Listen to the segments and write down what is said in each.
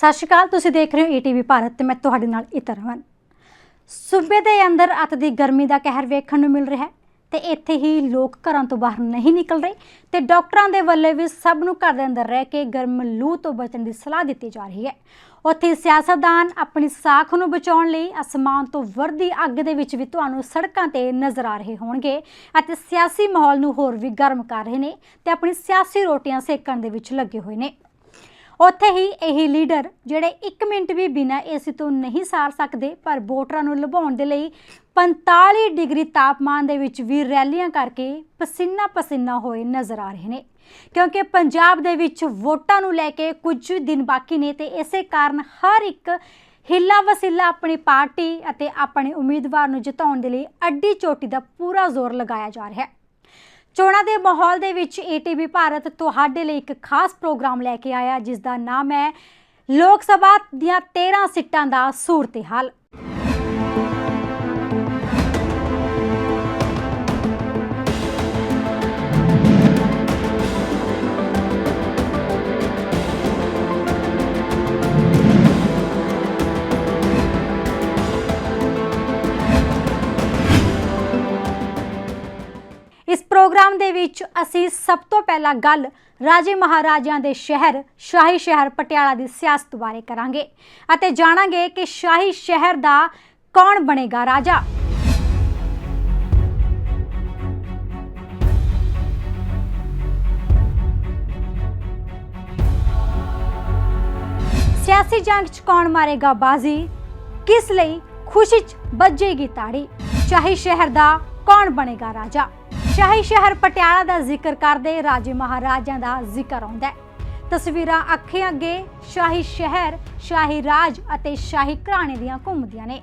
ਸਤਿ ਸ਼੍ਰੀ ਅਕਾਲ, ਤੁਸੀਂ ਦੇਖ ਰਹੇ ਹੋ ਏਟੀਵੀ ਭਾਰਤ ਤੇ ਮੈਂ ਤੁਹਾਡੇ ਨਾਲ ਇਤਰਵਨ ਸੂਬੇ ਦੇ ਅੰਦਰ ਅਤ ਦੀ ਗਰਮੀ ਦਾ ਕਹਿਰ ਵੇਖਣ ਨੂੰ ਮਿਲ ਰਿਹਾ ਹੈ ਤੇ ਇੱਥੇ ਹੀ ਲੋਕ ਘਰਾਂ ਤੋਂ ਬਾਹਰ ਨਹੀਂ ਨਿਕਲ ਰਹੇ ਤੇ ਡਾਕਟਰਾਂ ਦੇ ਵੱਲੋਂ ਵੀ ਸਭ ਨੂੰ ਘਰ ਦੇ ਅੰਦਰ ਰਹਿ ਕੇ ਗਰਮ ਲੂ ਤੋਂ ਬਚਣ ਦੀ ਸਲਾਹ ਦਿੱਤੀ ਜਾ ਰਹੀ ਹੈ। ਉੱਥੇ ਸਿਆਸਤਦਾਨ ਆਪਣੀ ਸਾਖ ਨੂੰ ਬਚਾਉਣ ਲਈ ਅਸਮਾਨ ਤੋਂ ਵਰਦੀ ਅੱਗ ਦੇ ਵਿੱਚ ਵੀ ਤੁਹਾਨੂੰ ਸੜਕਾਂ ਤੇ ਨਜ਼ਰ ਆ ਰਹੇ ਹੋਣਗੇ ਅਤੇ ਸਿਆਸੀ ਮਾਹੌਲ ਨੂੰ ਹੋਰ ਵੀ ਗਰਮ ਕਰ ਰਹੇ ਨੇ ਤੇ ਆਪਣੀ ਸਿਆਸੀ ਰੋਟੀਆਂ ਸੇਕਣ ਦੇ ਵਿੱਚ ਲੱਗੇ ਹੋਏ ਨੇ। ਉੱਥੇ ਹੀ ਇਹ ਲੀਡਰ ਜਿਹੜੇ 1 ਮਿੰਟ ਵੀ ਬਿਨਾਂ ਏਸੀ ਤੋਂ ਨਹੀਂ ਸਾਰ ਸਕਦੇ, ਪਰ ਵੋਟਰਾਂ ਨੂੰ ਲੁਭਾਉਣ ਦੇ ਲਈ 45 ਡਿਗਰੀ ਤਾਪਮਾਨ ਦੇ ਵਿੱਚ ਵੀ ਰੈਲੀਆਂ ਕਰਕੇ ਪਸੀਨਾ ਪਸੀਨਾ ਹੋਏ ਨਜ਼ਰ ਆ ਰਹੇ ਨੇ। ਕਿਉਂਕਿ ਪੰਜਾਬ ਦੇ ਵਿੱਚ ਵੋਟਾਂ ਨੂੰ ਲੈ ਕੇ ਕੁਝ ਦਿਨ ਬਾਕੀ ਨੇ ਤੇ ਇਸੇ ਕਾਰਨ ਹਰ ਇੱਕ ਹਿੱਲਾ ਵਸਿੱਲਾ ਆਪਣੀ ਪਾਰਟੀ ਅਤੇ ਆਪਣੇ ਉਮੀਦਵਾਰ ਨੂੰ ਜਿਤਾਉਣ ਦੇ ਲਈ ਅੱਡੀ ਚੋਟੀ ਦਾ ਪੂਰਾ ਜ਼ੋਰ ਲਗਾਇਆ ਜਾ ਰਿਹਾ ਹੈ। ਚੋਣਾਂ ਦੇ ਮਾਹੌਲ ਦੇ ਵਿੱਚ ਏਟੀਵੀ ਭਾਰਤ ਤੁਹਾਡੇ ਲਈ ਇੱਕ ਖਾਸ ਪ੍ਰੋਗਰਾਮ ਲੈ ਕੇ ਆਇਆ, ਜਿਸ ਦਾ ਨਾਮ ਹੈ ਲੋਕ ਸਭਾ ਦੀਆਂ 13 ਸੀਟਾਂ ਦਾ ਸੂਰਤ-ਹਾਲ ਵਿੱਚ ਅਸੀਂ ਸਭ ਤੋਂ ਪਹਿਲਾਂ ਗੱਲ ਰਾਜੇ ਮਹਾਰਾਜਿਆਂ ਦੇ ਸ਼ਹਿਰ, ਸ਼ਾਹੀ ਸ਼ਹਿਰ ਪਟਿਆਲਾ ਦੀ ਸਿਆਸਤ ਬਾਰੇ ਕਰਾਂਗੇ ਅਤੇ ਜਾਣਾਂਗੇ ਕਿ ਸ਼ਾਹੀ ਸ਼ਹਿਰ ਦਾ ਕੌਣ ਬਣੇਗਾ ਰਾਜਾ। ਸਿਆਸੀ ਜੰਗ 'ਚ ਕੌਣ ਮਾਰੇਗਾ ਬਾਜ਼ੀ? ਕਿਸ ਲਈ ਖੁਸ਼ੀ 'ਚ ਵੱਜੇਗੀ ਤਾੜੀ? ਸ਼ਾਹੀ ਸ਼ਹਿਰ ਦਾ ਕੌਣ ਬਣੇਗਾ ਰਾਜਾ? ਸ਼ਾਹੀ ਸ਼ਹਿਰ ਪਟਿਆਲਾ ਦਾ ਜ਼ਿਕਰ ਕਰਦੇ ਰਾਜੇ ਮਹਾਰਾਜਿਆਂ ਦਾ ਜ਼ਿਕਰ ਆਉਂਦਾ ਹੈ। ਤਸਵੀਰਾਂ ਅੱਖੇ ਅੱਗੇ ਸ਼ਾਹੀ ਸ਼ਹਿਰ, ਸ਼ਾਹੀ ਰਾਜ ਅਤੇ ਸ਼ਾਹੀ ਘਰਾਣੇ ਦੀਆਂ ਘੁੰਮਦੀਆਂ ਨੇ,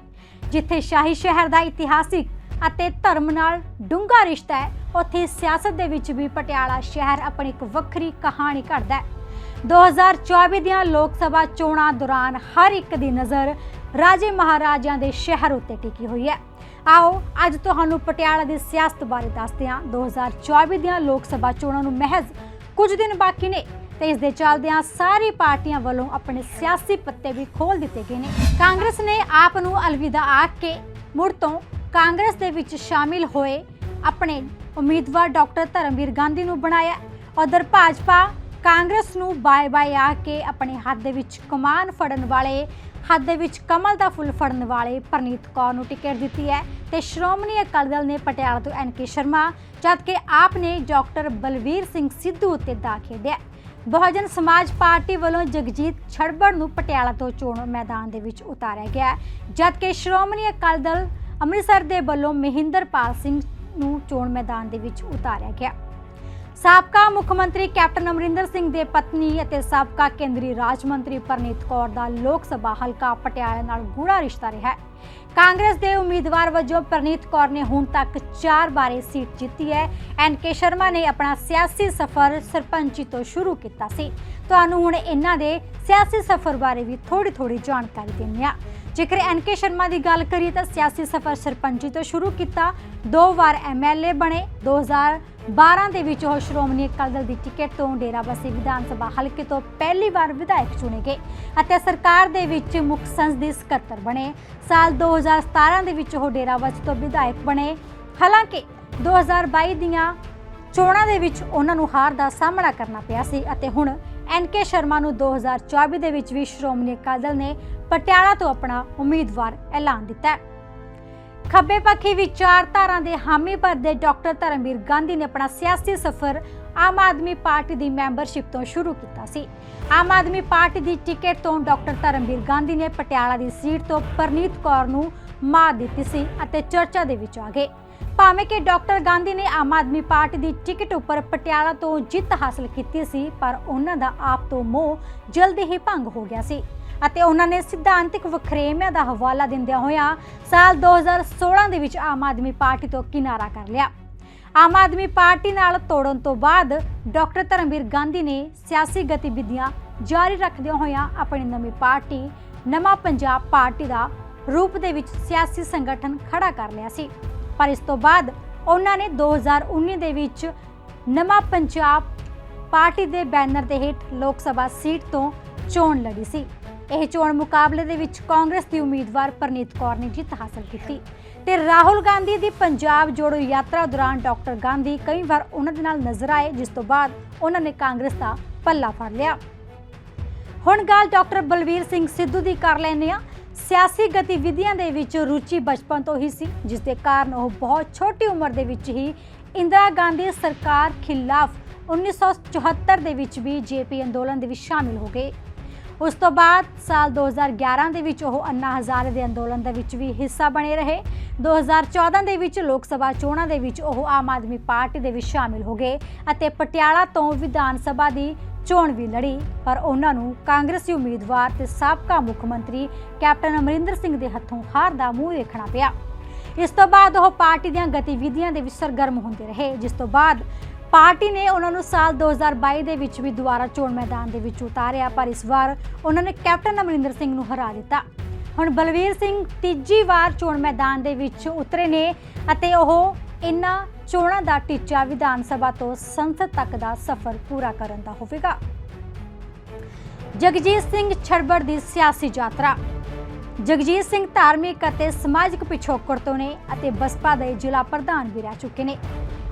ਜਿੱਥੇ ਸ਼ਾਹੀ ਸ਼ਹਿਰ ਦਾ ਇਤਿਹਾਸਿਕ ਅਤੇ ਧਰਮ ਨਾਲ ਡੂੰਘਾ ਰਿਸ਼ਤਾ ਹੈ, ਉੱਥੇ ਸਿਆਸਤ ਦੇ ਵਿੱਚ ਵੀ ਪਟਿਆਲਾ ਸ਼ਹਿਰ ਆਪਣੀ ਇੱਕ ਵੱਖਰੀ ਕਹਾਣੀ ਘੜਦਾ ਹੈ। 2024 ਦੀਆਂ ਲੋਕ ਸਭਾ ਚੋਣਾਂ ਦੌਰਾਨ ਹਰ ਇੱਕ ਦੀ ਨਜ਼ਰ ਰਾਜੇ ਮਹਾਰਾਜਿਆਂ ਦੇ ਸ਼ਹਿਰ ਉੱਤੇ ਟਿਕੀ ਹੋਈ ਹੈ। ਆਓ, ਅੱਜ ਤੁਹਾਨੂੰ ਪਟਿਆਲਾ ਦੀ ਸਿਆਸਤ ਬਾਰੇ ਦੱਸਦੇ ਹਾਂ। 2024 ਦੀਆਂ ਲੋਕ ਸਭਾ ਚੋਣਾਂ ਨੂੰ ਮਹਿਜ਼ ਕੁਝ ਦਿਨ ਬਾਕੀ ਨੇ ਤੇ ਇਸ ਦੇ ਚੱਲਦਿਆਂ ਸਾਰੀ ਪਾਰਟੀਆਂ ਵੱਲੋਂ ਆਪਣੇ ਸਿਆਸੀ ਪੱਤੇ ਵੀ ਖੋਲ ਦਿੱਤੇ ਗਏ ਨੇ। ਕਾਂਗਰਸ ਨੇ ਆਪ ਨੂੰ ਅਲਵਿਦਾ ਆਖ ਕੇ ਮੁੜ ਤੋਂ ਕਾਂਗਰਸ ਦੇ ਵਿੱਚ ਸ਼ਾਮਿਲ ਹੋਏ ਆਪਣੇ ਉਮੀਦਵਾਰ ਡਾਕਟਰ ਧਰਮਵੀਰ ਗਾਂਧੀ ਨੂੰ ਬਣਾਇਆ। ਉਧਰ ਭਾਜਪਾ ਕਾਂਗਰਸ ਨੂੰ ਬਾਏ ਬਾਏ ਆ ਕੇ ਆਪਣੇ ਹੱਥ ਦੇ ਵਿੱਚ ਕਮਾਨ ਫੜਨ ਵਾਲੇ, ਹੱਥ ਦੇ ਵਿੱਚ ਕਮਲ ਦਾ ਫੁੱਲ ਫੜਨ ਵਾਲੇ ਪ੍ਰਨੀਤ ਕੌਰ ਨੂੰ ਟਿਕਟ ਦਿੱਤੀ ਹੈ ਤੇ ਸ਼੍ਰੋਮਣੀ ਅਕਾਲੀ ਦਲ ਨੇ ਪਟਿਆਲਾ ਤੋਂ ਐਨ ਕੇ ਸ਼ਰਮਾ, ਜਦਕਿ ਆਪ ਨੇ ਡਾਕਟਰ ਬਲਵੀਰ ਸਿੰਘ ਸਿੱਧੂ ਉੱਤੇ ਦਾ ਖੇਡਿਆ। ਬਹੁਜਨ ਸਮਾਜ ਪਾਰਟੀ ਵੱਲੋਂ ਜਗਜੀਤ ਛੜਬੜ ਨੂੰ ਪਟਿਆਲਾ ਤੋਂ ਚੋਣ ਮੈਦਾਨ ਦੇ ਵਿੱਚ ਉਤਾਰਿਆ ਗਿਆ, ਜਦਕਿ ਸ਼੍ਰੋਮਣੀ ਅਕਾਲੀ ਦਲ ਅੰਮ੍ਰਿਤਸਰ ਦੇ ਵੱਲੋਂ ਮਹਿੰਦਰਪਾਲ ਸਿੰਘ ਨੂੰ ਚੋਣ ਮੈਦਾਨ ਦੇ ਵਿੱਚ ਉਤਾਰਿਆ ਗਿਆ। ਸਾਬਕਾ ਮੁੱਖ ਮੰਤਰੀ ਕੈਪਟਨ ਅਮਰਿੰਦਰ ਸਿੰਘ ਦੇ ਪਤਨੀ ਅਤੇ ਸਾਬਕਾ ਕੇਂਦਰੀ ਰਾਜ ਮੰਤਰੀ ਪਰਨੀਤ ਕੌਰ ਦਾ ਲੋਕ ਸਭਾ ਹਲਕਾ ਪਟਿਆਲਾ ਨਾਲ ਗੂੜਾ ਰਿਸ਼ਤਾ ਰਿਹਾ ਹੈ। ਕਾਂਗਰਸ ਦੇ ਉਮੀਦਵਾਰ ਵਜੋਂ ਪਰਨੀਤ ਕੌਰ ਨੇ ਹੁਣ ਤੱਕ 4 ਬਾਰੇ ਸੀਟ ਜਿੱਤੀ ਹੈ। ਐਨ ਕੇ ਸ਼ਰਮਾ ਨੇ ਆਪਣਾ ਸਿਆਸੀ ਸਫ਼ਰ ਸਰਪੰਚੀ ਤੋਂ ਸ਼ੁਰੂ ਕੀਤਾ ਸੀ। ਤੁਹਾਨੂੰ ਹੁਣ ਇਹਨਾਂ ਦੇ ਸਿਆਸੀ ਸਫ਼ਰ ਬਾਰੇ ਵੀ ਥੋੜੀ ਥੋੜੀ ਜਾਣਕਾਰੀ ਦਿੰਦੇ ਹਾਂ। ਜੇਕਰ ਐਨ ਕੇ ਸ਼ਰਮਾ ਦੀ ਗੱਲ ਕਰੀਏ ਤਾਂ ਸਿਆਸੀ ਸਫ਼ਰ ਸਰਪੰਚੀ ਤੋਂ ਸ਼ੁਰੂ ਕੀਤਾ। ਦੋ ਵਾਰ ਐਮਐਲਏ ਬਣੇ। 2012 ਦੇ ਵਿੱਚ ਉਹ ਸ਼੍ਰੋਮਣੀ ਅਕਾਲੀ ਦਲ ਦੀ ਟਿਕਟ ਤੋਂ ਡੇਰਾਬੱਸੀ ਵਿਧਾਨ ਸਭਾ ਹਲਕੇ ਤੋਂ ਪਹਿਲੀ ਵਾਰ ਵਿਧਾਇਕ ਚੁਣੇ ਗਏ ਅਤੇ ਸਰਕਾਰ ਦੇ ਵਿੱਚ ਮੁੱਖ ਸੰਸਦੀ ਸਕੱਤਰ ਬਣੇ। ਸਾਲ 2017 ਦੇ ਵਿੱਚ ਉਹ ਡੇਰਾਬੱਸੀ ਤੋਂ ਵਿਧਾਇਕ ਬਣੇ। ਹਾਲਾਂਕਿ 2022 ਦੀਆਂ ਚੋਣਾਂ ਦੇ ਵਿੱਚ ਉਹਨਾਂ ਨੂੰ ਹਾਰ ਦਾ ਸਾਹਮਣਾ ਕਰਨਾ ਪਿਆ ਸੀ ਅਤੇ ਹੁਣ ਐਨ ਸ਼ਰਮਾ ਨੂੰ 2024 ਦੇ ਵਿੱਚ ਵੀ ਸ਼੍ਰੋਮਣੀ ਅਕਾਲੀ ਦਲ ਨੇ ਪਟਿਆਲਾ ਤੋਂ ਆਪਣਾ ਉਮੀਦਵਾਰ ਐਲਾਨ ਦਿੱਤਾ ਹੈ। ਖੱਬੇ ਪੱਖੀ ਵਿਚਾਰਧਾਰਾ ਦੇ ਹਾਮੀ ਭਰਦੇ ਡਾਕਟਰ ਧਰਮਵੀਰ ਗਾਂਧੀ ਨੇ ਆਪਣਾ ਸਿਆਸੀ ਸਫ਼ਰ ਆਮ ਆਦਮੀ ਪਾਰਟੀ ਦੀ ਮੈਂਬਰਸ਼ਿਪ ਤੋਂ ਸ਼ੁਰੂ ਕੀਤਾ ਸੀ। ਆਮ ਆਦਮੀ ਪਾਰਟੀ ਦੀ ਟਿਕਟ ਤੋਂ ਡਾਕਟਰ ਧਰਮਵੀਰ ਗਾਂਧੀ ਨੇ ਪਟਿਆਲਾ ਦੀ ਸੀਟ ਤੋਂ ਪਰਨੀਤ ਕੌਰ ਨੂੰ ਮਾਰ ਦਿੱਤੀ ਸੀ ਅਤੇ ਚਰਚਾ ਦੇ ਵਿੱਚ ਆ ਗਏ। ਭਾਵੇਂ ਕਿ ਡਾਕਟਰ ਗਾਂਧੀ ਨੇ ਆਮ ਆਦਮੀ ਪਾਰਟੀ ਦੀ ਟਿਕਟ ਉੱਪਰ ਪਟਿਆਲਾ ਤੋਂ ਜਿੱਤ ਹਾਸਲ ਕੀਤੀ ਸੀ, ਪਰ ਉਹਨਾਂ ਦਾ ਆਪ ਤੋਂ ਮੋਹ ਜਲਦੀ ਹੀ ਭੰਗ ਹੋ ਗਿਆ ਸੀ। ਅਤੇ ਉਹਨਾਂ ਨੇ ਸਿਧਾਂਤਿਕ ਵਖਰੇਵਿਆਂ ਦਾ ਹਵਾਲਾ ਦਿੰਦਿਆਂ ਹੋਇਆਂ ਸਾਲ 2016 ਦੇ ਵਿੱਚ ਆਮ ਆਦਮੀ ਪਾਰਟੀ ਤੋਂ ਕਿਨਾਰਾ ਕਰ ਲਿਆ। ਆਮ ਆਦਮੀ ਪਾਰਟੀ ਨਾਲ ਤੋੜਨ ਤੋਂ ਬਾਅਦ ਡਾਕਟਰ ਧਰਮਵੀਰ ਗਾਂਧੀ ਨੇ ਸਿਆਸੀ ਗਤੀਵਿਧੀਆਂ ਜਾਰੀ ਰੱਖਦਿਆਂ ਹੋਇਆਂ ਆਪਣੀ ਨਵੀਂ ਪਾਰਟੀ, ਨਵਾਂ ਪੰਜਾਬ ਪਾਰਟੀ ਦਾ ਰੂਪ ਦੇ ਵਿੱਚ ਸਿਆਸੀ ਸੰਗਠਨ ਖੜਾ ਕਰ ਲਿਆ ਸੀ। ਪਰ ਇਸ ਤੋਂ ਬਾਅਦ ਉਹਨਾਂ ਨੇ 2019 ਦੇ ਵਿੱਚ ਨਵਾਂ ਪੰਜਾਬ ਪਾਰਟੀ ਦੇ ਬੈਨਰ ਦੇ ਹੇਠ ਲੋਕ ਸਭਾ ਸੀਟ ਤੋਂ ਚੋਣ ਲੜੀ ਸੀ। ਇਹ ਚੋਣ ਮੁਕਾਬਲੇ ਦੇ ਵਿੱਚ ਕਾਂਗਰਸ ਦੀ ਉਮੀਦਵਾਰ ਪਰਨੀਤ ਕੌਰ ਨੇ ਜਿੱਤ ਹਾਸਲ ਕੀਤੀ ਤੇ ਰਾਹੁਲ ਗਾਂਧੀ ਦੀ ਪੰਜਾਬ ਜੋੜੋ ਯਾਤਰਾ ਦੌਰਾਨ ਡਾਕਟਰ ਗਾਂਧੀ ਕਈ ਵਾਰ ਉਹਨਾਂ ਦੇ ਨਾਲ ਨਜ਼ਰ ਆਏ, ਜਿਸ ਤੋਂ ਬਾਅਦ ਉਹਨਾਂ ਨੇ ਕਾਂਗਰਸ ਦਾ ਪੱਲਾ ਫੜ ਲਿਆ। ਹੁਣ ਗੱਲ ਡਾਕਟਰ ਬਲਵੀਰ ਸਿੰਘ ਸਿੱਧੂ ਦੀ ਕਰ ਲੈਂਦੇ ਆ ਸਿਆਸੀ ਗਤੀਵਿਧੀਆਂ ਦੇ ਵਿੱਚ ਰੁਚੀ ਬਚਪਨ ਤੋਂ ਹੀ ਸੀ, ਜਿਸ ਦੇ ਕਾਰਨ ਉਹ ਬਹੁਤ ਛੋਟੀ ਉਮਰ ਦੇ ਵਿੱਚ ਹੀ ਇੰਦਰਾ ਗਾਂਧੀ ਸਰਕਾਰ ਖਿਲਾਫ 1974 ਦੇ ਵਿੱਚ ਵੀ ਜੇਪੀ ਅੰਦੋਲਨ ਦੇ ਵਿੱਚ ਸ਼ਾਮਿਲ ਹੋ ਗਏ। ਉਸ ਤੋਂ ਬਾਅਦ ਸਾਲ 2011 ਦੇ ਵਿੱਚ ਉਹ ਅੰਨਾ ਹਜ਼ਾਰੇ ਦੇ ਅੰਦੋਲਨ ਦੇ ਵਿੱਚ ਵੀ ਹਿੱਸਾ ਬਣੇ ਰਹੇ। 2014 ਦੇ ਵਿੱਚ ਲੋਕ ਸਭਾ ਚੋਣਾਂ ਦੇ ਵਿੱਚ ਉਹ ਆਮ ਆਦਮੀ ਪਾਰਟੀ ਦੇ ਵਿੱਚ ਸ਼ਾਮਿਲ ਹੋ ਗਏ ਅਤੇ ਪਟਿਆਲਾ ਤੋਂ ਵਿਧਾਨ ਸਭਾ ਦੀ ਚੋਣ ਵੀ ਲੜੀ, ਪਰ ਉਹਨਾਂ ਨੂੰ ਕਾਂਗਰਸੀ ਉਮੀਦਵਾਰ ਤੇ ਸਾਬਕਾ ਮੁੱਖ ਮੰਤਰੀ ਕੈਪਟਨ ਅਮਰਿੰਦਰ ਸਿੰਘ ਦੇ ਹੱਥੋਂ ਹਾਰ ਦਾ ਮੂੰਹ ਦੇਖਣਾ ਪਿਆ। ਇਸ ਤੋਂ ਬਾਅਦ ਉਹ ਪਾਰਟੀ ਦੀਆਂ ਗਤੀਵਿਧੀਆਂ ਦੇ ਵਿੱਚ ਸਰਗਰਮ ਹੁੰਦੇ ਰਹੇ, ਜਿਸ ਤੋਂ ਬਾਅਦ ਪਾਰਟੀ ਨੇ ਉਹਨਾਂ ਨੂੰ ਸਾਲ 2022 ਦੇ ਵਿੱਚ ਵੀ ਦੁਬਾਰਾ ਚੋਣ ਮੈਦਾਨ ਦੇ ਵਿੱਚ ਉਤਾਰਿਆ, ਪਰ ਇਸ ਵਾਰ ਉਹਨਾਂ ਨੇ ਕੈਪਟਨ ਅਮਰਿੰਦਰ ਸਿੰਘ ਨੂੰ ਹਰਾ ਦਿੱਤਾ। ਹੁਣ ਬਲਵੀਰ ਸਿੰਘ ਤੀਜੀ ਵਾਰ ਚੋਣ ਮੈਦਾਨ ਦੇ ਵਿੱਚ ਉਤਰੇ ਨੇ ਅਤੇ ਉਹ ਇਨ੍ਹਾਂ ਚੋਣਾਂ ਦਾ ਟੀਚਾ ਵਿਧਾਨ ਸਭਾ ਤੋਂ ਸੰਸਦ ਤੱਕ ਦਾ ਸਫ਼ਰ ਪੂਰਾ ਕਰਨ ਦਾ ਹੋਵੇਗਾ। ਜਗਜੀਤ ਸਿੰਘ ਛੜਬੜ ਦੀ ਸਿਆਸੀ ਯਾਤਰਾ। ਜਗਜੀਤ ਸਿੰਘ ਧਾਰਮਿਕ ਅਤੇ ਸਮਾਜਿਕ ਪਿਛੋਕੜ ਤੋਂ ਨੇ ਅਤੇ ਬਸਪਾ ਦੇ ਜ਼ਿਲ੍ਹਾ ਪ੍ਰਧਾਨ ਵੀ ਰਹਿ ਚੁੱਕੇ ਨੇ।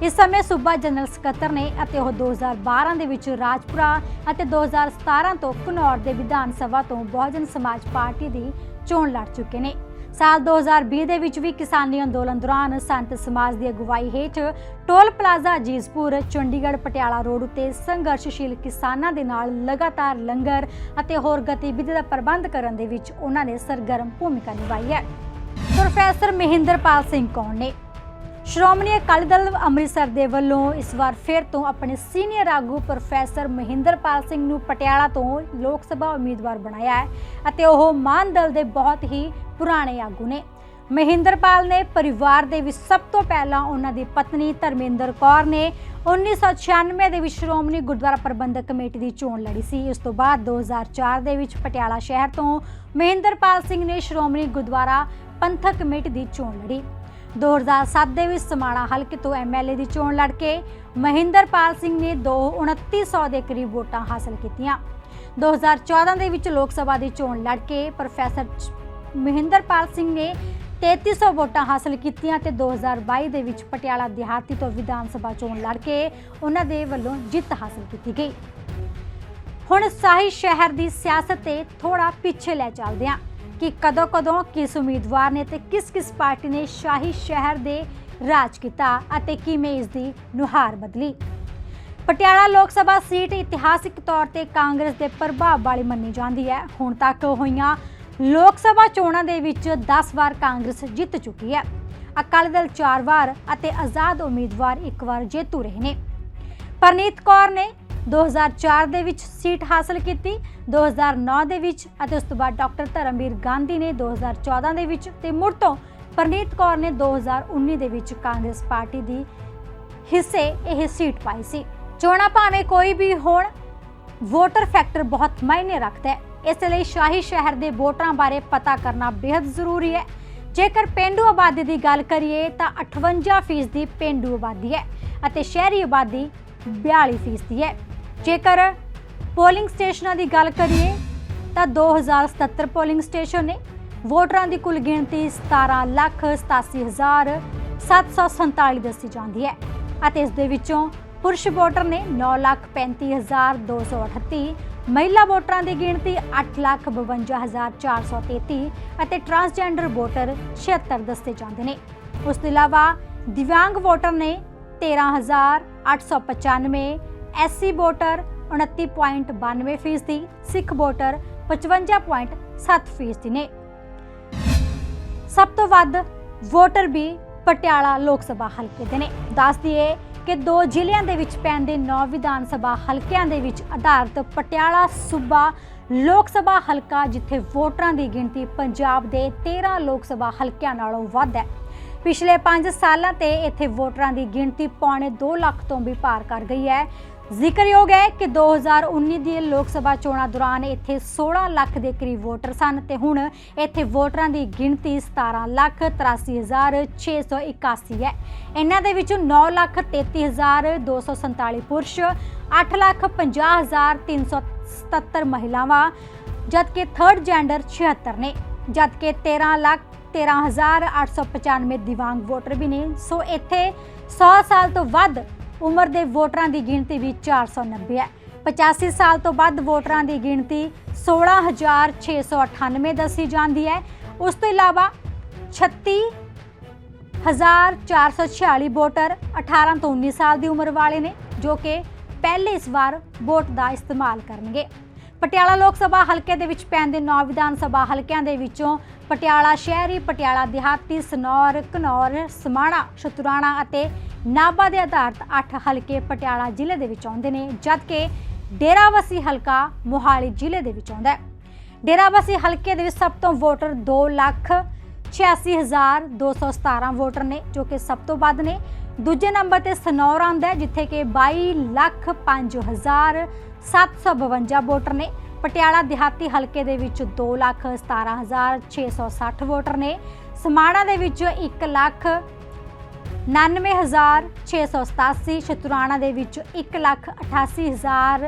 ਇਸ ਸਮੇਂ ਸੂਬਾ ਜਨਰਲ ਸਕੱਤਰ ਨੇ ਅਤੇ ਉਹ 2012 ਦੇ ਵਿੱਚ ਰਾਜਪੁਰਾ ਅਤੇ 2017 ਤੋਂ ਘਨੌਰ ਦੇ ਵਿਧਾਨ ਸਭਾ ਤੋਂ ਬਹੁਜਨ ਸਮਾਜ ਪਾਰਟੀ ਦੀ ਚੋਣ ਲੜ ਚੁੱਕੇ ਨੇ। ਸਾਲ 2020 ਦੇ ਵਿੱਚ ਵੀ ਕਿਸਾਨੀ ਅੰਦੋਲਨ ਦੌਰਾਨ ਸੰਤ ਸਮਾਜ ਦੀ ਅਗਵਾਈ ਹੇਠ toll plaza Jispur Chandigarh, Patiala road ਉੱਤੇ ਸੰਘਰਸ਼ਸ਼ੀਲ ਕਿਸਾਨਾਂ ਦੇ ਨਾਲ ਲਗਾਤਾਰ ਲੰਗਰ ਅਤੇ ਹੋਰ ਗਤੀਵਿਧੀ ਦਾ ਪ੍ਰਬੰਧ ਕਰਨ ਦੇ ਵਿੱਚ ਉਹਨਾਂ ਨੇ ਸਰਗਰਮ ਭੂਮਿਕਾ ਨਿਭਾਈ ਹੈ। ਪ੍ਰੋਫੈਸਰ ਮਹਿੰਦਰਪਾਲ ਸਿੰਘ ਕੌਣ ਨੇ ਸ਼੍ਰੋਮਣੀ ਅਕਾਲੀ ਦਲ ਅੰਮ੍ਰਿਤਸਰ ਦੇ ਵੱਲੋਂ ਇਸ ਵਾਰ ਫਿਰ ਤੋਂ ਆਪਣੇ ਸੀਨੀਅਰ ਆਗੂ ਪ੍ਰੋਫੈਸਰ ਮਹਿੰਦਰਪਾਲ ਸਿੰਘ ਨੂੰ ਪਟਿਆਲਾ ਤੋਂ ਲੋਕ ਸਭਾ ਉਮੀਦਵਾਰ ਬਣਾਇਆ ਹੈ ਅਤੇ ਉਹ ਮਾਨ ਦਲ ਦੇ ਬਹੁਤ ਹੀ ਪੁਰਾਣੇ ਆਗੂ ਨੇ। ਮਹਿੰਦਰਪਾਲ ਨੇ ਪਰਿਵਾਰ ਦੇ ਵਿੱਚ ਸਭ ਤੋਂ ਪਹਿਲਾਂ ਉਹਨਾਂ ਦੀ ਪਤਨੀ ਧਰਮਿੰਦਰ ਕੌਰ ਨੇ 1996 ਦੇ ਵਿੱਚ ਸ਼੍ਰੋਮਣੀ ਗੁਰਦੁਆਰਾ ਪ੍ਰਬੰਧਕ ਕਮੇਟੀ ਦੀ ਚੋਣ ਲੜੀ ਸੀ। ਇਸ ਤੋਂ ਬਾਅਦ 2004 ਦੇ ਵਿੱਚ ਪਟਿਆਲਾ ਸ਼ਹਿਰ ਤੋਂ ਮਹਿੰਦਰਪਾਲ ਸਿੰਘ ਨੇ ਸ਼੍ਰੋਮਣੀ ਗੁਰਦੁਆਰਾ ਪੰਥਕ ਕਮੇਟੀ ਦੀ ਚੋਣ ਲੜੀ। 2007 ਦੇ ਵਿੱਚ ਸਮਾਣਾ ਹਲਕੇ ਤੋਂ ਐਮਐਲਏ ਦੀ ਚੋਣ ਲੜ ਕੇ ਮਹਿੰਦਰਪਾਲ ਸਿੰਘ ਨੇ 2900 ਦੇ ਕਰੀਬ ਵੋਟਾਂ ਹਾਸਲ ਕੀਤੀਆਂ। 2014 ਦੇ ਵਿੱਚ ਲੋਕ ਸਭਾ ਦੀ ਚੋਣ ਲੜ ਕੇ ਪ੍ਰੋਫੈਸਰ ਮਹਿੰਦਰਪਾਲ ਸਿੰਘ ਨੇ 3300 ਵੋਟਾਂ ਹਾਸਲ ਕੀਤੀਆਂ ਤੇ 2022 ਦੇ ਵਿੱਚ ਪਟਿਆਲਾ ਦਿਹਾਤੀ ਤੋਂ ਵਿਧਾਨ ਸਭਾ ਚੋਣ ਲੜ ਕੇ ਉਹਨਾਂ ਦੇ ਵੱਲੋਂ ਜਿੱਤ ਹਾਸਲ ਕੀਤੀ ਗਈ। ਹੁਣ ਸਾਹੀ ਸ਼ਹਿਰ ਦੀ ਸਿਆਸਤ ਤੇ ਥੋੜਾ ਪਿੱਛੇ ਲੈ ਚੱਲਦੇ ਹਾਂ। ਕਿ ਕਦੋਂ ਕਦੋਂ ਕਿਸ ਉਮੀਦਵਾਰ ਨੇ ਤੇ ਕਿਸ ਕਿਸ ਪਾਰਟੀ ਨੇ ਸ਼ਾਹੀ ਸ਼ਹਿਰ ਦੇ ਰਾਜ ਕੀਤਾ ਅਤੇ ਕਿਵੇਂ ਇਸ ਦੀ ਨੁਹਾਰ ਬਦਲੀ। ਪਟਿਆਲਾ ਲੋਕ ਸਭਾ ਸੀਟ ਇਤਿਹਾਸਿਕ ਤੌਰ ਤੇ ਕਾਂਗਰਸ ਦੇ ਪ੍ਰਭਾਵ ਵਾਲੀ ਮੰਨੀ ਜਾਂਦੀ ਹੈ। ਹੁਣ ਤੱਕ ਹੋਈਆਂ ਲੋਕ ਸਭਾ ਚੋਣਾਂ ਦੇ ਵਿੱਚ 10 ਵਾਰ ਕਾਂਗਰਸ ਜਿੱਤ ਚੁੱਕੀ ਹੈ। ਅਕਾਲੀ ਦਲ 4 ਵਾਰ ਅਤੇ ਆਜ਼ਾਦ ਉਮੀਦਵਾਰ ਇੱਕ ਵਾਰ ਜੇਤੂ ਰਹੇ ਨੇ। ਪਰਨੀਤ ਕੌਰ ਨੇ 2004 ਦੇ ਵਿੱਚ ਸੀਟ ਹਾਸਲ ਕੀਤੀ 2009 ਦੇ ਵਿੱਚ ਅਤੇ ਉਸ ਤੋਂ ਬਾਅਦ ਡਾਕਟਰ ਧਰਮਵੀਰ ਗਾਂਧੀ ਨੇ 2014 ਦੇ ਵਿੱਚ ਤੇ ਮੁੜ ਤੋਂ ਪਰਨੀਤ ਕੌਰ ਨੇ 2019 ਦੇ ਵਿੱਚ ਕਾਂਗਰਸ ਪਾਰਟੀ ਦੀ ਹਿੱਸੇ ਇਹ ਸੀਟ ਪਾਈ ਸੀ। ਚੋਣਾਂ ਭਾਵੇਂ ਕੋਈ ਵੀ ਹੋਣ, ਵੋਟਰ ਫੈਕਟਰ ਬਹੁਤ ਮਾਇਨੇ ਰੱਖਦਾ ਹੈ। ਇਸ ਲਈ ਸ਼ਾਹੀ ਸ਼ਹਿਰ ਦੇ ਵੋਟਰਾਂ ਬਾਰੇ ਪਤਾ ਕਰਨਾ ਬੇहद ਜ਼ਰੂਰੀ ਹੈ। ਜੇਕਰ ਪਿੰਡੂ ਆਬਾਦੀ ਦੀ ਗੱਲ ਕਰੀਏ ਤਾਂ 58% ਦੀ ਪਿੰਡੂ ਆਬਾਦੀ ਹੈ ਅਤੇ ਸ਼ਹਿਰੀ ਆਬਾਦੀ 42% ਦੀ ਹੈ। ਜੇਕਰ ਪੋਲਿੰਗ ਸਟੇਸ਼ਨਾਂ ਦੀ ਗੱਲ ਕਰੀਏ ਤਾਂ 2077 ਪੋਲਿੰਗ ਸਟੇਸ਼ਨ ਨੇ ਵੋਟਰਾਂ ਦੀ ਕੁੱਲ ਗਿਣਤੀ 17,87,747 ਦੱਸੀ ਜਾਂਦੀ ਹੈ ਅਤੇ ਇਸ ਦੇ ਵਿੱਚੋਂ ਪੁਰਸ਼ ਵੋਟਰ ਨੇ 9,35,238 ਮਹਿਲਾ ਵੋਟਰਾਂ ਦੀ ਗਿਣਤੀ 8,52,433 ਅਤੇ ਟਰਾਂਸਜੈਂਡਰ ਵੋਟਰ 76 ਦੱਸੇ ਜਾਂਦੇ ਨੇ। ਉਸ ਤੋਂ ਇਲਾਵਾ ਦਿਵਿਆਂਗ ਵੋਟਰ ਨੇ 13895 ਐਸਸੀ ਵੋਟਰ 29.92 ਫੀਸਦੀ, ਸਿੱਖ ਵੋਟਰ 55.7 ਫੀਸਦੀ ਨੇ। ਸਭ ਤੋਂ ਵੱਧ ਵੋਟਰ ਵੀ ਪਟਿਆਲਾ ਲੋਕ ਸਭਾ ਹਲਕੇ ਦੇ ਨੇ। ਦੱਸ ਦਈਏ ਕਿ ਦੋ ਜ਼ਿਲ੍ਹਿਆਂ ਦੇ ਵਿੱਚ ਪੈਂਦੇ 9 ਵਿਧਾਨ ਸਭਾ ਹਲਕਿਆਂ ਦੇ ਵਿੱਚ ਆਧਾਰਿਤ ਪਟਿਆਲਾ ਸੂਬਾ ਲੋਕ ਸਭਾ ਹਲਕਾ, ਜਿੱਥੇ ਵੋਟਰਾਂ ਦੀ ਗਿਣਤੀ ਪੰਜਾਬ ਦੇ 13 ਲੋਕ ਸਭਾ ਹਲਕਿਆਂ ਨਾਲੋਂ ਵੱਧ ਹੈ। ਪਿਛਲੇ 5 ਸਾਲਾਂ ਤੇ ਇੱਥੇ ਵੋਟਰਾਂ ਦੀ ਗਿਣਤੀ ਪੌਣੇ 2 ਲੱਖ ਤੋਂ ਵੀ ਪਾਰ ਕਰ ਗਈ ਹੈ। ਜ਼ਿਕਰਯੋਗ ਹੈ ਕਿ 2019 ਦੀਆਂ ਲੋਕ ਸਭਾ ਚੋਣਾਂ ਦੌਰਾਨ ਇੱਥੇ 16 ਲੱਖ ਦੇ ਕਰੀਬ ਵੋਟਰ ਸਨ ਤੇ ਹੁਣ ਇੱਥੇ ਵੋਟਰਾਂ ਦੀ ਗਿਣਤੀ 17 ਲੱਖ 83681 ਹੈ। ਇਹਨਾਂ ਦੇ ਵਿੱਚੋਂ 9 ਲੱਖ 33247 ਪੁਰਸ਼ 8 ਲੱਖ 50377 ਮਹਿਲਾਵਾਂ, ਜਦਕਿ ਥਰਡ ਜੈਂਡਰ 76 ਨੇ। ਜਦਕਿ 13 ਲੱਖ 13895 ਦਿਵਾਂਗ ਵੋਟਰ ਵੀ ਨੇ। ਸੋ ਇੱਥੇ 100 ਸਾਲ ਤੋਂ ਵੱਧ ਉਮਰ ਦੇ ਵੋਟਰਾਂ ਦੀ ਗਿਣਤੀ ਵੀ 490 ਹੈ। 85 ਸਾਲ ਤੋਂ ਵੱਧ ਵੋਟਰਾਂ ਦੀ ਗਿਣਤੀ 16698 ਦੱਸੀ ਜਾਂਦੀ ਹੈ। ਉਸ ਤੋਂ ਇਲਾਵਾ 36 1446 ਵੋਟਰ 18 ਤੋਂ 19 ਸਾਲ ਦੀ ਉਮਰ ਵਾਲੇ ਨੇ, ਜੋ ਕਿ ਪਹਿਲੇ ਇਸ ਵਾਰ ਵੋਟ ਦਾ ਇਸਤੇਮਾਲ ਕਰਨਗੇ। ਪਟਿਆਲਾ ਲੋਕ ਸਭਾ ਹਲਕੇ ਦੇ ਵਿੱਚ ਪੈਂਦੇ ਨੌ ਵਿਧਾਨ ਸਭਾ ਹਲਕਿਆਂ ਦੇ ਵਿੱਚੋਂ ਪਟਿਆਲਾ ਸ਼ਹਿਰੀ, ਪਟਿਆਲਾ ਦਿਹਾਤੀ, ਸਨੌਰ, ਘਨੌਰ, ਸਮਾਣਾ ਸ਼ਤੁਰਾਣਾ ਅਤੇ ਨਾਭਾ ਦੇ ਆਧਾਰਿਤ 8 ਹਲਕੇ ਪਟਿਆਲਾ ਜ਼ਿਲ੍ਹੇ ਦੇ ਵਿੱਚ ਆਉਂਦੇ ਨੇ, ਜਦਕਿ ਡੇਰਾਵਸੀ ਹਲਕਾ ਮੋਹਾਲੀ ਜ਼ਿਲ੍ਹੇ ਦੇ ਵਿੱਚ ਆਉਂਦਾ ਹੈ। ਡੇਰਾਬੱਸੀ ਹਲਕੇ ਦੇ ਵਿੱਚ ਸਭ ਤੋਂ ਵੋਟਰ 2 ਲੱਖ 86217 ਵੋਟਰ ਨੇ, ਜੋ ਕਿ ਸਭ ਤੋਂ ਵੱਧ ਨੇ। ਦੂਜੇ ਨੰਬਰ ਤੇ ਸਨੌਰ ਆਉਂਦਾ ਜਿੱਥੇ ਕਿ 22 ਲੱਖ 5752 ਵੋਟਰ ਨੇ। ਪਟਿਆਲਾ ਦਿਹਾਤੀ ਹਲਕੇ ਦੇ ਵਿੱਚ 2 ਲੱਖ 17660 ਵੋਟਰ ਨੇ। ਸਮਾਣਾ ਦੇ ਵਿੱਚ 1 ਲੱਖ 99687 ਸ਼ਤੁਰਾਣਾ ਦੇ ਵਿੱਚ 1 ਲੱਖ 88000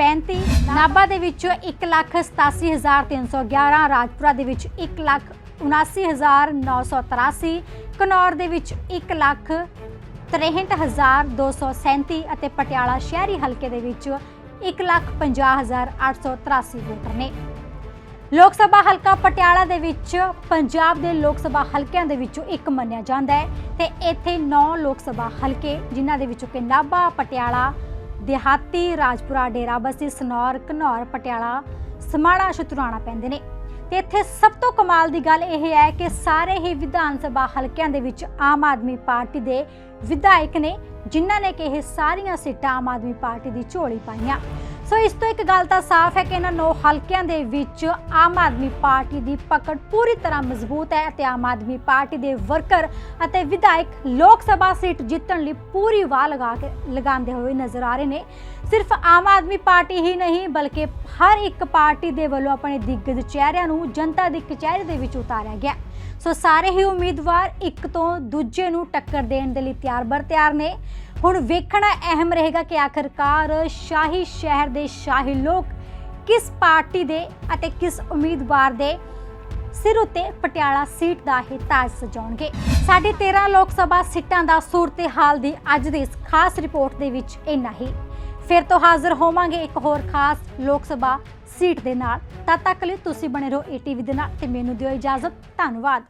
35 ਨਾਭਾ ਦੇ ਵਿੱਚ 187311 ਰਾਜਪੁਰਾ ਦੇ ਵਿੱਚ 179983 ਕਨੌਰ ਦੇ ਵਿੱਚ 163237 ਅਤੇ ਪਟਿਆਲਾ ਸ਼ਹਿਰੀ ਹਲਕੇ ਦੇ ਵਿੱਚ 150883 ਵੋਟਰ ਨੇ। ਲੋਕ ਸਭਾ ਹਲਕਾ ਪਟਿਆਲਾ ਦੇ ਵਿੱਚ, ਪੰਜਾਬ ਦੇ ਲੋਕ ਸਭਾ ਹਲਕਿਆਂ ਦੇ ਵਿੱਚੋਂ ਇੱਕ ਮੰਨਿਆ ਜਾਂਦਾ ਹੈ ਤੇ ਇੱਥੇ 9 ਲੋਕ ਸਭਾ ਹਲਕੇ, ਜਿਨ੍ਹਾਂ ਦੇ ਵਿੱਚੋਂ ਕਿ ਨਾਭਾ, ਪਟਿਆਲਾ, ਦਿਹਾਤੀ, ਰਾਜਪੁਰਾ ਡੇਰਾਬੱਸੀ ਸਨੌਰ, ਘਨੌਰ, ਪਟਿਆਲਾ ਸਮਾਣਾ ਸ਼ਤੁਰਾਣਾ ਪੈਂਦੇ ਨੇ। ਤੇ ਇੱਥੇ ਸਭ ਤੋਂ ਕਮਾਲ ਦੀ ਗੱਲ ਇਹ ਹੈ ਕਿ ਸਾਰੇ ਹੀ ਵਿਧਾਨ ਸਭਾ ਹਲਕਿਆਂ ਦੇ ਵਿੱਚ ਆਮ ਆਦਮੀ ਪਾਰਟੀ ਦੇ ਵਿਧਾਇਕ ਨੇ, ਜਿਨ੍ਹਾਂ ਨੇ ਕਿ ਇਹ ਸਾਰੀਆਂ ਸੀਟਾਂ ਆਮ ਆਦਮੀ ਪਾਰਟੀ ਦੀ ਝੋਲੀ ਪਾਈਆਂ। ਸੋ ਇਸ ਤੋਂ ਇੱਕ ਗੱਲ ਤਾਂ ਸਾਫ਼ ਹੈ ਕਿ ਇਹਨਾਂ ਨੌ ਹਲਕਿਆਂ ਦੇ ਵਿੱਚ ਆਮ ਆਦਮੀ ਪਾਰਟੀ ਦੀ ਪਕੜ ਪੂਰੀ ਤਰ੍ਹਾਂ ਮਜ਼ਬੂਤ ਹੈ ਅਤੇ ਆਮ ਆਦਮੀ ਪਾਰਟੀ ਦੇ ਵਰਕਰ ਅਤੇ ਵਿਧਾਇਕ ਲੋਕ ਸਭਾ ਸੀਟ ਜਿੱਤਣ ਲਈ ਪੂਰੀ ਵਾਹ ਲਗਾ ਕੇ ਲਗਾਉਂਦੇ ਹੋਏ ਨਜ਼ਰ ਆ ਰਹੇ ਨੇ। ਸਿਰਫ ਆਮ ਆਦਮੀ ਪਾਰਟੀ ਹੀ ਨਹੀਂ, ਬਲਕਿ ਹਰ ਇੱਕ ਪਾਰਟੀ ਦੇ ਵੱਲੋਂ ਆਪਣੇ ਦਿੱਗਜ ਚਿਹਰਿਆਂ ਨੂੰ ਜਨਤਾ ਦੀ ਕਚਹਿਰੇ ਦੇ ਵਿੱਚ ਉਤਾਰਿਆ ਗਿਆ। ਸੋ ਸਾਰੇ ਹੀ ਉਮੀਦਵਾਰ ਇੱਕ ਤੋਂ ਦੂਜੇ ਨੂੰ ਟੱਕਰ ਦੇਣ ਦੇ ਲਈ ਤਿਆਰ ਬਰ ਤਿਆਰ ਨੇ। ਹੁਣ ਵੇਖਣਾ ਅਹਿਮ ਰਹੇਗਾ ਕਿ ਆਖਰਕਾਰ ਸ਼ਾਹੀ ਸ਼ਹਿਰ ਦੇ ਸ਼ਾਹੀ ਲੋਕ ਕਿਸ ਪਾਰਟੀ ਦੇ ਅਤੇ ਕਿਸ ਉਮੀਦਵਾਰ ਦੇ ਸਿਰ ਉਤੇ ਪਟਿਆਲਾ ਸੀਟ ਦਾ ਹੀ ਤਾਜ ਸਜਾਉਣਗੇ। ਸਾਡੀ 13 ਲੋਕ ਸਭਾ ਸੀਟਾਂ ਦਾ ਸੂਰਤ ਹਾਲ ਦੀ ਅੱਜ ਦੀ ਇਸ ਖਾਸ ਰਿਪੋਰਟ ਦੇ ਵਿੱਚ ਇੰਨਾ ਹੀ। ਫਿਰ ਤੋਂ ਹਾਜ਼ਰ ਹੋਵਾਂਗੇ ਇੱਕ ਹੋਰ ਖਾਸ ਲੋਕ ਸਭਾ ਸੀਟ ਦੇ ਨਾਲ। ਤਦ ਤੱਕ ਲਈ ਤੁਸੀਂ ਬਣੇ ਰਹੋ ਏਟੀਵੀ ਦੇ ਨਾਲ ਤੇ ਮੈਨੂੰ ਦਿਓ ਇਜਾਜ਼ਤ। ਧੰਨਵਾਦ।